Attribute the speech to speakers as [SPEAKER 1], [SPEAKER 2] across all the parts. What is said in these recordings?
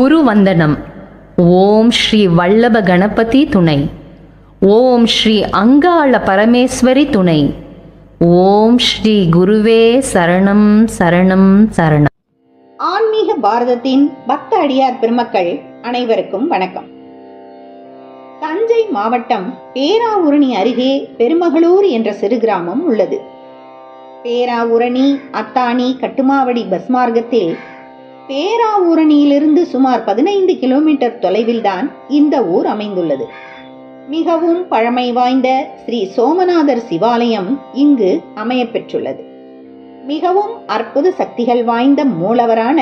[SPEAKER 1] குரு வந்தனம். ஓம் ஸ்ரீ வல்லப கணபதி துணை. ஓம் ஸ்ரீ அங்காள பரமேஸ்வரி துணை. ஓம் ஸ்ரீ குருவே சரணம் சரணம் சரணம்.
[SPEAKER 2] ஆன்மீக பாரதத்தின் பக்த அடியார் பெருமக்கள் அனைவருக்கும் வணக்கம். தஞ்சை மாவட்டம் பேராவூரணி அருகே பெருமகளூர் என்ற சிறு கிராமம் உள்ளது. பேராவூரணி அத்தானி கட்டுமாவடி பஸ் மார்க்கத்தில் பேராவூரணியிலிருந்து சுமார் பதினைந்து கிலோமீட்டர் தொலைவில்தான் இந்த ஊர் அமைந்துள்ளது. மிகவும் பழமை வாய்ந்த ஸ்ரீ சோமநாதர் சிவாலயம் இங்கு அமையப்பெற்றுள்ளது. மிகவும் அற்புத சக்திகள் வாய்ந்த மூலவரான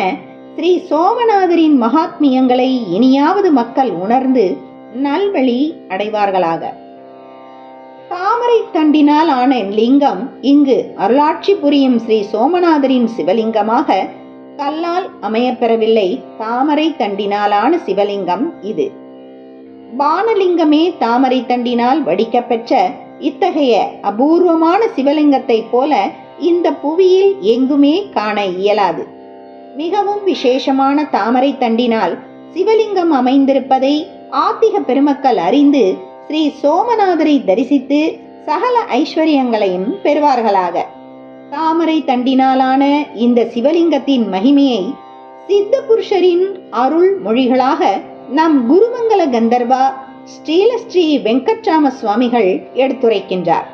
[SPEAKER 2] ஸ்ரீ சோமநாதரின் மகாத்மியங்களை இனியாவது மக்கள் உணர்ந்து நல்வழி அடைவார்களாக. தாமரை தண்டினால் ஆன லிங்கம் இங்கு அருளாட்சி புரியும் ஸ்ரீ சோமநாதரின் சிவலிங்கமாக கல்லால் அமையப்பெறவில்லை. தாமரை தண்டினாலான சிவலிங்கம் இது. பானலிங்கமே தாமரை தண்டினால் வடிக்கப்பெற்ற இத்தகைய அபூர்வமான சிவலிங்கத்தைப் போல இந்த புவியில் எங்குமே காண இயலாது. மிகவும் விசேஷமான தாமரை தண்டினால் சிவலிங்கம் அமைந்திருப்பதை ஆத்திக பெருமக்கள் அறிந்து ஸ்ரீ சோமநாதரை தரிசித்து சகல ஐஸ்வர்யங்களையும் பெறுவார்களாக. தாமரை தண்டினாலான இந்த சிவலிங்கத்தின் மகிமையை சித்த புருஷரின் அருள் மொழிகளாக நம் குருமங்கல கந்தர்வா ஸ்ரீலஸ்ரீ வெங்கட்ராம சுவாமிகள் எடுத்துரைக்கின்றார்.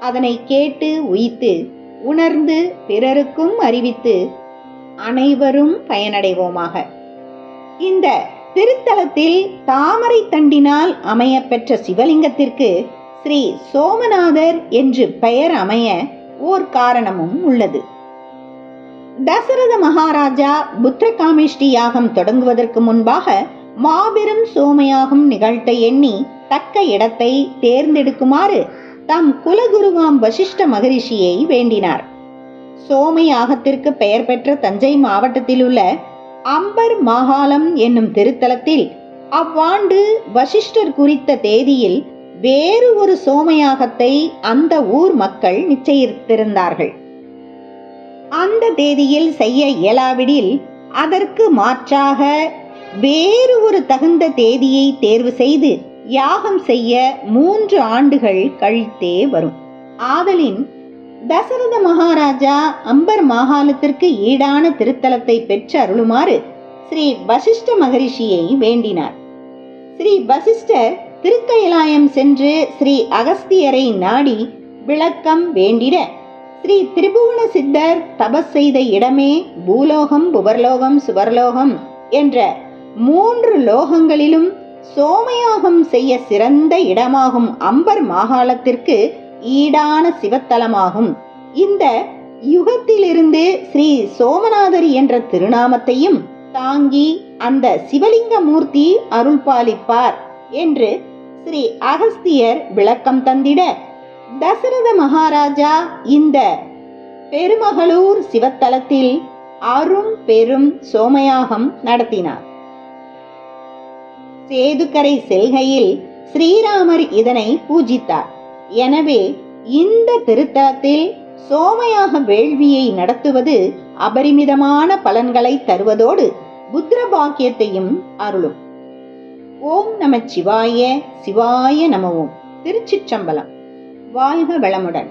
[SPEAKER 2] அதனை கேட்டு உயித்து உணர்ந்து பிறருக்கும் அறிவித்து அனைவரும் பயனடைவோமாக. இந்த திருத்தலத்தில் தாமரை தண்டினால் அமையப்பெற்ற சிவலிங்கத்திற்கு ஸ்ரீ சோமநாதர் என்று பெயர் அமைய ஓர் காரணமும் உள்ளது. தசரத மகாராஜா புத்திரகாமேஷ்டி யாகம் தொடங்குவதற்கு முன்பாக மாபெரும் சோமையாகம் நிகழ்த்த எண்ணி தக்க இடத்தை தேர்ந்தெடுக்குமாறு தம் குலகுருவாம் வசிஷ்ட மகரிஷியை வேண்டினார். சோமயாகத்திற்கு பெயர் பெற்ற தஞ்சை மாவட்டத்தில் உள்ள அம்பர் மாகாலம் என்னும் திருத்தலத்தில் அவ்வாண்டு வசிஷ்டர் குறித்த தேதியில் வேறு ஒரு சோமயாகத்தை அந்த ஊர் மக்கள் நிச்சயித்திருந்தார்கள். அந்த தேதியில் செய்ய இயலாவிடில் அதற்கு மாற்றாக வேறு ஒரு தகுந்த தேதியை தேர்வு செய்து யாகம் செய்ய மூன்று ஆண்டுகள் கழித்தே வரும். ஆதலின் தசரத மகாராஜா அம்பர் மாகாணத்திற்கு ஈடான திருத்தலத்தை பெற்று அருளுமாறு ஸ்ரீ வசிஷ்ட மகரிஷியை வேண்டினார். ஸ்ரீ வசிஷ்டர் திருக்கயிலாயம் சென்று ஸ்ரீ அகஸ்தியரை நாடி விளக்கம் வேண்டிட. ஸ்ரீ திரிபுவன சித்தர் தபஸ் செய்த இடமே பூலோகம் புவர்லோகம் சுவர்லோகம் என்ற மூன்று லோகங்களிலும் சோமயாகம் செய்ய சிறந்த இடமாகும் அம்பர் மாகாளத்திற்கு ஈடான சிவத்தலமாகும். இந்த யுகத்திலிருந்து ஸ்ரீ சோமநாதர் என்ற திருநாமத்தையும் தாங்கி அந்த சிவலிங்க மூர்த்தி அருள்பாலிப்பார் என்று ஸ்ரீ அகஸ்தியர் விளக்கம் தந்திட. தசரத மகாராஜா இந்த பெருமகளூர் சிவத்தலத்தில் அரும் பெரும் சோமயாகம் நடத்தினார். சேதுக்கரை செல்கையில் ஸ்ரீராமர் இதனை பூஜித்தார். எனவே இந்த திருத்தலத்தில் சோமயாக வேள்வியை நடத்துவது அபரிமிதமான பலன்களை தருவதோடு புத்திர பாக்கியத்தையும் அருளும். ஓம் நம சிவாய சிவாய நமவோம் திருச்சிற்றம்பலம். வாழ்க வளமுடன்.